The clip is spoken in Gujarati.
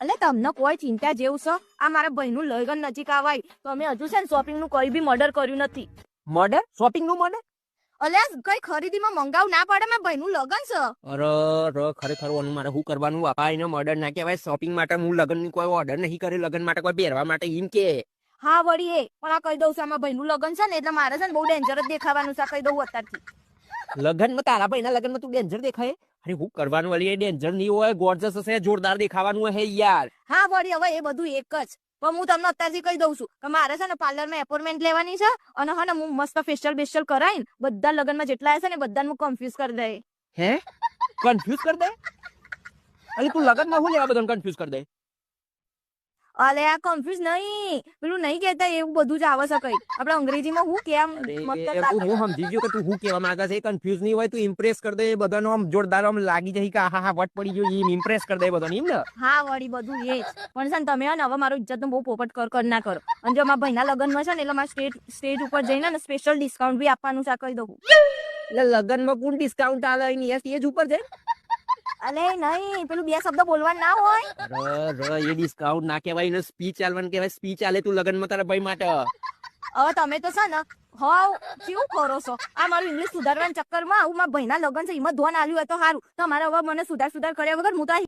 એટલે તમને કોઈ ચિંતા જેવું છે? આ મારા ભાઈનું લગન નજીક આવાય. તો અમે હજુ છે ને શોપિંગનું કોઈ બી મર્ડર કર્યું નથી. મર્ડર શોપિંગનું મર્ડર અલ્યા કઈ ખરીદીમાં મંગાવ ના પડે મેં ભાઈનું લગન છે. અરે ર ખરેખર ઓનું મારે શું કરવાનું? બાપા એને મર્ડર ના કહેવાય. શોપિંગ માટે હું લગનની કોઈ ઓર્ડર નહીં કરે લગન માટે કોઈ પહેરવા માટે એમ કે. હા વળી એ. પણ આ કહી દઉં છે આમાં ભાઈનું લગન છે ને એટલે મારે છે ને બહુ ડેન્જર જ દેખાવાનું છે કહી દઉં અત્યારથી. લગનમાં તારા ભાઈના લગનમાં તું ડેન્જર દેખાય? અરે હું કરવાનું વળી ડેન્જર નહીં હોય ગોર્જસ હશે જોરદાર દેખાવાનું હે યાર. હા વળી હવે એ બધું એક જ. પણ હું તમને અત્યારથી કહી દઉં છું કે મારે છે ને પાર્લરમાં એપોઇન્ટમેન્ટ લેવાની છે અને હા ને હું મસ્ત ફેશિયલ બેશિયલ કરાવીને બધા લગનમાં જેટલા હશે ને બધાને હું કન્ફ્યુઝ કરી દે હે? કન્ફ્યુઝ કર દે? અરે તું લગનમાં હું લેવા બધાને કન્ફ્યુઝ કર દે? અલે આ કન્ફ્યુઝ નહીં. પેલું નહીં કેતા એવું બધું જ આવે છે કઈ આપણે અંગ્રેજીમાં હું કેમ મતલબ હું સમજી ગયો કે તું હું કેવા માંગે છે કન્ફ્યુઝ નહીં હોય તું ઇમ્પ્રેસ કર દે બધાનો આમ જોરદાર આમ લાગી જાય કે હા હા વટ પડી ગયો એમ ઇમ્પ્રેસ કર દે બધાને એમ ને? હા વળી બધું એ જ. પણ છે તમે ને હવે મારો ઇજ્જત બહુ પોપટ કર કર ના કરો. અને જો મારા ભાઈના લગ્નમાં છે ને એટલે મારા સ્ટેજ સ્ટેજ ઉપર જઈને ને સ્પેશિયલ ડિસ્કાઉન્ટ બી આપવાનું છે કહી દઉં. એટલે લગનમાં કોણ ડિસ્કાઉન્ટ આવે એની સ્ટેજ ઉપર છે અલે નહીં પેલું બે શબ્દ બોલવા ના હોય. ર ર એ ડિસ્કાઉન્ટ ના કહેવાય ને સ્પીચ આલવાનું કહેવાય સ્પીચ આલે તું લગનમાં તારા ભાઈ માટે. હવે તમે તો છે ને હાવ કેવું કરો છો? આ મારું ઇંગ્લિશ સુધારવાના ચક્કરમાં આવું મારા ભાઈના લગન છે એમાં ધોન આલ્યું હોય તો સારું. તમારે હવે મને સુધાર સુધાર કર્યા વગર હું તો